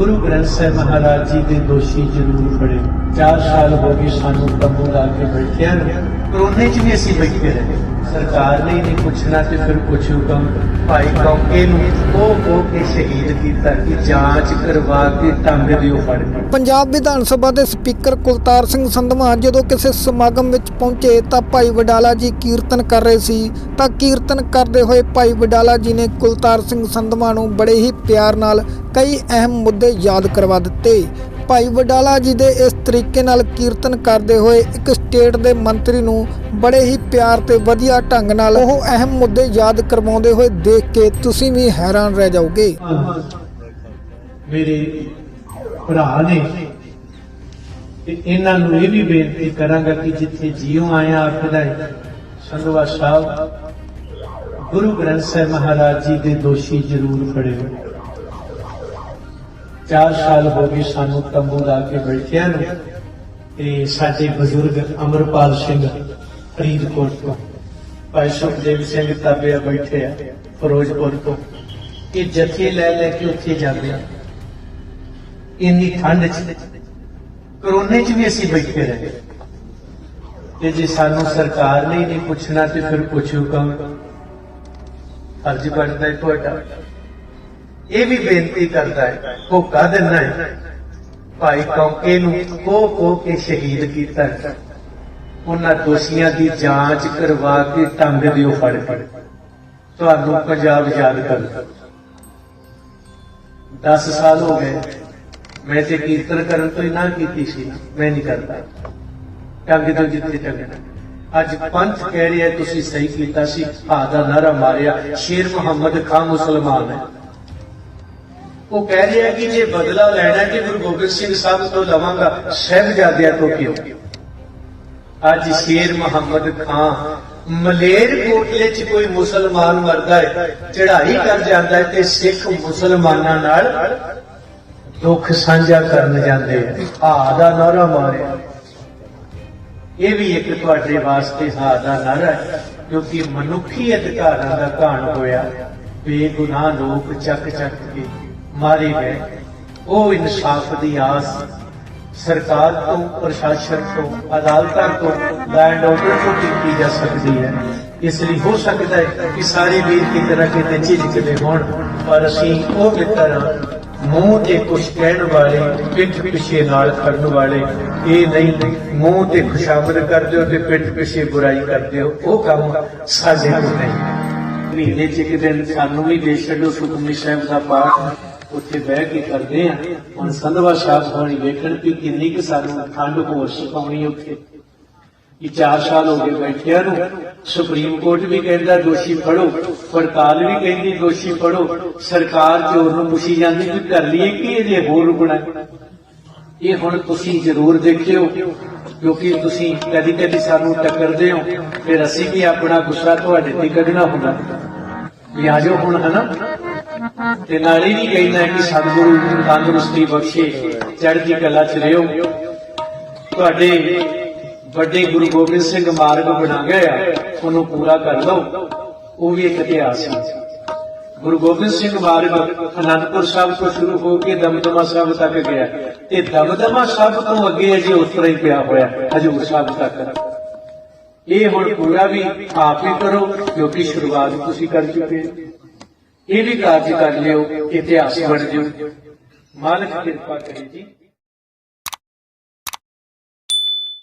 ਗੁਰੂ ਗ੍ਰੰਥ ਸਾਹਿਬ ਮਹਾਰਾਜ ਜੀ ਦੇ ਦੋਸ਼ੀ ਜ਼ਰੂਰ ਫੜੇ 4 ਸਾਲ ਹੋ ਗਏ ਸਾਨੂੰ ਤੰਬੂ ਲਾ ਕੇ ਬੈਠਿਆਂ ਨੂੰ। ਕਰੋਨੇ 'ਚ ਵੀ ਅਸੀਂ ਬੈਠੇ ਰਹੇ। ਸਰਕਾਰ ਨੇ ਨਹੀਂ ਪੁੱਛਣਾ ਤੇ ਫਿਰ ਪੁੱਛੂ ਕਮ ਭਾਈ ਕੌਕੇ ਨੂੰ ਉਹ ਉਹ ਕੇ ਸ਼ਹੀਦ ਕੀਤਾ ਕਿ ਜਾਂਚ ਕਰਵਾ ਕੇ ਟੰਗ ਦਿਓ ਫੜ ਕੇ। ਪੰਜਾਬ ਵਿਧਾਨ ਸਭਾ ਦੇ ਸਪੀਕਰ ਕੁਲਤਾਰ ਸਿੰਘ ਸੰਧਵਾ ਜਦੋਂ ਕਿਸੇ ਸਮਾਗਮ ਵਿੱਚ ਪਹੁੰਚੇ ਤਾਂ ਭਾਈ ਵਡਾਲਾ ਜੀ ਕੀਰਤਨ ਕਰ ਰਹੇ ਸੀ। ਤਾਂ ਕੀਰਤਨ ਕਰਦੇ ਹੋਏ ਭਾਈ ਵਡਾਲਾ ਜੀ ਨੇ ਕੁਲਤਾਰ ਸਿੰਘ ਸੰਧਵਾ ਨੂੰ ਬੜੇ ਹੀ ਪਿਆਰ ਨਾਲ ਕਈ ਅਹਿਮ ਮੁੱਦੇ ਯਾਦ ਕਰਵਾ ਦਿੱਤੇ। ਭਾਈ ਵਡਾਲਾ ਜੀ ਦੇ ਇਸ ਤਰੀਕੇ ਨਾਲ ਕੀਰਤਨ ਕਰਦੇ ਹੋਏ ਇੱਕ ਸਟੇਟ ਦੇ ਮੰਤਰੀ ਨੂੰ ਬੜੇ ਹੀ ਪਿਆਰ ਤੇ ਵਧੀਆ ਢੰਗ ਨਾਲ ਉਹ ਅਹਿਮ ਮੁੱਦੇ ਯਾਦ ਕਰਵਾਉਂਦੇ ਹੋਏ ਦੇਖ ਕੇ ਤੁਸੀਂ ਵੀ ਹੈਰਾਨ ਰਹਿ ਜਾਓਗੇ। ਮੇਰੇ ਭਰਾ ਨੇ ਤੇ ਇਹਨਾਂ ਨੂੰ ਇਹ ਵੀ ਬੇਨਤੀ ਕਰਾਂਗਾ ਕਿ ਜਿੱਥੇ ਜੀਉ ਆਇਆ ਆਖਦਾ ਹੈ, ਸੰਧਵਾ ਸਾਹਿਬ, ਗੁਰੂ ਗ੍ਰੰਥ ਸਾਹਿਬ ਮਹਾਰਾਜ ਜੀ ਦੇ ਦੋਸ਼ੀ ਜ਼ਰੂਰ ਫੜਿਓ 4 ਸਾਲ ਹੋ ਗਏ ਸਾਨੂੰ ਤੰਬੂ ਲਾ ਕੇ ਬੈਠਿਆਂ ਨੂੰ, ਤੇ ਸਾਡੇ ਬਜ਼ੁਰਗ ਅਮਰਪਾਲ ਸਿੰਘ ਫਰੀਦਕੋਟ ਤੋਂ, ਭਾਈ ਸੁਖਦੇਵ ਸਿੰਘ ਤਾਬਿਆ ਬੈਠੇ ਆ ਫਿਰੋਜ਼ਪੁਰ ਤੋਂ। ਇਹ ਜਥੇ ਲੈ ਲੈ ਕੇ ਉੱਥੇ ਜਾਂਦੇ ਆ। ਇੰਨੀ ਠੰਡ 'ਚ, ਕਰੋਨੇ 'ਚ ਵੀ ਅਸੀਂ ਬੈਠੇ ਰਹੇ। ਤੇ ਜੇ ਸਾਨੂੰ ਸਰਕਾਰ ਨੇ ਹੀ ਨਹੀਂ ਪੁੱਛਣਾ ਤੇ ਫਿਰ ਪੁੱਛੂ ਕੌਣ? ਫਰਜ਼ ਬਣਦਾ ਹੈ ਤੁਹਾਡਾ। ਇਹ ਵੀ ਬੇਨਤੀ ਕਰਦਾ ਹੈ ਹੋਕਾ ਦਿੰਦਾ ਹੈ ਭਾਈ ਕੌਕੇ ਨੂੰ ਕੋ ਕੋ ਕੇ ਸ਼ਹੀਦ ਕੀਤਾ ਉਹਨਾਂ ਦੋਸ਼ੀਆਂ ਦੀ ਜਾਂਚ ਕਰਵਾ ਕੇ ਟੰਗ ਦਿਓ ਫੜ ਕੇ। ਤੁਹਾਨੂੰ ਪੰਜਾਬ ਯਾਦ ਕਰ। 10 ਸਾਲ ਹੋ ਗਏ। ਮੈਂ ਤੇ ਕੀਰਤਨ ਕਰਨ ਤੋਂ ਹੀ ਨਾ ਕੀਤੀ ਸੀ। ਮੈਂ ਨਹੀਂ ਕਰਦਾ। ਟੰਗ ਤੋਂ ਜਿੱਥੇ ਟੰਗਣਾ ਅੱਜ ਪੰਥ ਕਹਿ ਰਿਹਾ ਤੁਸੀਂ ਸਹੀ ਕੀਤਾ ਸੀ। ਹਾਂ ਦਾ ਨਾਰਾ ਮਾਰਿਆ। ਸ਼ੇਰ ਮੁਹੰਮਦ ਖਾਨ ਮੁਸਲਮਾਨ ਹੈ। ਉਹ ਕਹਿ ਰਿਹਾ ਕਿ ਜੇ ਬਦਲਾ ਲੈਣਾ ਕਿ ਗੁਰੂ ਗੋਬਿੰਦ ਸਿੰਘ ਸਾਹਿਬ ਤੋਂ ਲਵਾਂਗਾ ਸਹਿਬਜ਼ਾਦਿਆਂ ਤੋਂ ਕਿਉਂ ਅੱਜ ਸ਼ੇਰ ਮੁਹੰਮਦ ਖਾਨ ਮਲੇਰ ਕੋਟਲੇ 'ਚ ਕੋਈ ਮੁਸਲਮਾਨ ਮਰਦਾ ਹੈ, ਚੜ੍ਹਾਈ ਕਰ ਜਾਂਦਾ ਹੈ ਤੇ ਸਿੱਖ ਮੁਸਲਮਾਨਾਂ ਨਾਲ ਦੁੱਖ ਸਾਂਝਾ ਕਰਨ ਜਾਂਦੇ ਆ। ਦਾ ਨਾਰਾ ਮਾਰਿਆ। ਇਹ ਵੀ ਇੱਕ ਤੁਹਾਡੇ ਵਾਸਤੇ ਹਾ ਦਾ ਨਾਰਾ ਹੈ, ਕਿਉਂਕਿ ਮਨੁੱਖੀ ਅਧਿਕਾਰਾਂ ਦਾ ਘਾਣ ਹੋਇਆ, ਬੇਗੁਨਾਹ ਲੋਕ ਚੱਕ ਚੱਕ ਕੇ ਮਾਰੀ ਗਏ। ਉਹ ਇਨਸਾਫ ਦੀ ਆਸ ਸਰਕਾਰ ਤੋਂ, ਪ੍ਰਸ਼ਾਸਨ ਤੋਂ, ਅਦਾਲਤਾਂ ਤੋਂ ਲੈਂਡ ਆਰਡਰ ਤੋਂ ਕੀਤੀ ਜਾ ਸਕਦੀ ਹੈ। ਇਸ ਲਈ ਹੋ ਸਕਦਾ ਹੈ ਕਿ ਸਾਰੇ ਵੀਰ ਕੀ ਤਰ੍ਹਾਂ ਕਿਤੇ ਝਿਜਕਦੇ ਹੋਣ, ਪਰ ਅਸੀਂ ਉਹ ਮਿੱਤਰ ਮੂੰਹ ਤੇ ਕੁਝ ਕਹਿਣ ਵਾਲੇ, ਪਿੱਠ ਪਿਛੇ ਨਾਲ ਕਰਨ ਵਾਲੇ, ਇਹ ਨਹੀਂ, ਮੂੰਹ ਤੇ ਖੁਸ਼ਾਮਦ ਕਰਦੇ ਹੋ ਤੇ ਪਿੱਠ ਪਿਛੇ ਬੁਰਾਈ ਕਰਦੇ ਹੋ, ਉਹ ਕੰਮ ਸਾਡੇ ਕੋਲ ਨਹੀਂ। ਮਹੀਨੇ ਚ ਇੱਕ ਦਿਨ ਸਾਨੂੰ ਵੀ ਦੇ ਛੱਡੋ, ਸੁਖਮਨੀ ਸਾਹਿਬ ਦਾ ਪਾਠ। ਉੱਥੇ ਬਹਿ ਕੇ ਕਰਦੇ ਆ। ਹੁਣ ਸੰਧਵਾ ਸਾਹਿਬ ਹੋਣੀ ਵੇਖਣ ਕਿ ਕਿੰਨੀ ਕਿ ਸਾਨੂੰ ਠੰਡ ਹੋਰ ਸਿਖਾਉਣੀ ਉੱਥੇ। ਇਹ 4 ਸਾਲ ਹੋ ਗਏ ਬੈਠਿਆਂ ਨੂੰ। ਸੁਪਰੀਮ ਕੋਰਟ ਵੀ ਕਹਿੰਦਾ ਦੋਸ਼ੀ ਫੜੋ, ਪੜਤਾਲ ਵੀ ਕਹਿੰਦੀ ਦੋਸ਼ੀ ਫੜੋ। ਸਰਕਾਰ ਚੋਰ ਨੂੰ ਪੁੱਛੀ ਜਾਂਦੀ ਕਿ ਕਰ ਲਈਏ ਕਿ ਇਹਦੇ ਹੋਰ ਰੁਕਣਾ ਇਹ ਹੁਣ ਤੁਸੀਂ ਜ਼ਰੂਰ ਦੇਖਿਓ, ਕਿਉਂਕਿ ਤੁਸੀਂ ਕਦੀ ਕਦੀ ਸਾਨੂੰ ਟੱਕਰਦੇ ਹੋ। ਫਿਰ ਅਸੀਂ ਵੀ ਆਪਣਾ ਗੁੱਸਾ ਤੁਹਾਡੇ ਤੇ ਕੱਢਣਾ ਹੁੰਦਾ। ਵੀ ਆ ਹੁਣ, ਹਨਾ? ਤੇ ਨਾਲ ਹੀ ਨਹੀਂ ਕਹਿੰਦਾ ਕਿ ਸਤਿਗੁਰੂ ਤੰਦਰੁਸਤੀ ਬਖਸ਼ੇ, ਚੜ੍ਹਦੀ ਕਲਾ ਚ ਰਿਓ ਤੁਹਾਡੇ ਵੱਡੇ ਗੁਰੂ ਗੋਬਿੰਦ ਸਿੰਘ ਮਾਰਗ ਬਣਾ ਗਿਆ ਉਹਨੂੰ ਪੂਰਾ ਕਰ ਲਓ। ਉਹ ਵੀ ਇੱਕ ਇਤਿਹਾਸ ਹੈ ਗੁਰੂ ਗੋਬਿੰਦ ਸਿੰਘ ਮਾਰਗ ਅਨੰਦਪੁਰ ਸਾਹਿਬ ਤੋਂ ਸ਼ੁਰੂ ਹੋ ਕੇ ਦਮਦਮਾ ਸਾਹਿਬ ਤੱਕ ਗਿਆ। ਤੇ ਦਮਦਮਾ ਸਾਹਿਬ ਤੋਂ ਅੱਗੇ ਅਜੇ ਉਸ ਹੀ ਪਿਆ ਹੋਇਆ, ਹਜੂਰ ਸਾਹਿਬ ਤੱਕ। ਇਹ ਹੁਣ ਪੂਰਾ ਵੀ ਆਪ ਹੀ ਕਰੋ ਕਿਉਂਕਿ ਸ਼ੁਰੂਆਤ ਤੁਸੀਂ ਕਰ ਚੁੱਕੇ ਹੋ। ਇਹ ਵੀ ਕਾਰਜ ਕਰ ਲਿਓ ਇਤਿਹਾਸ ਬਣ ਜਾਓ। ਮਾਲਕ ਕਿਰਪਾ ਕਰੇ ਜੀ।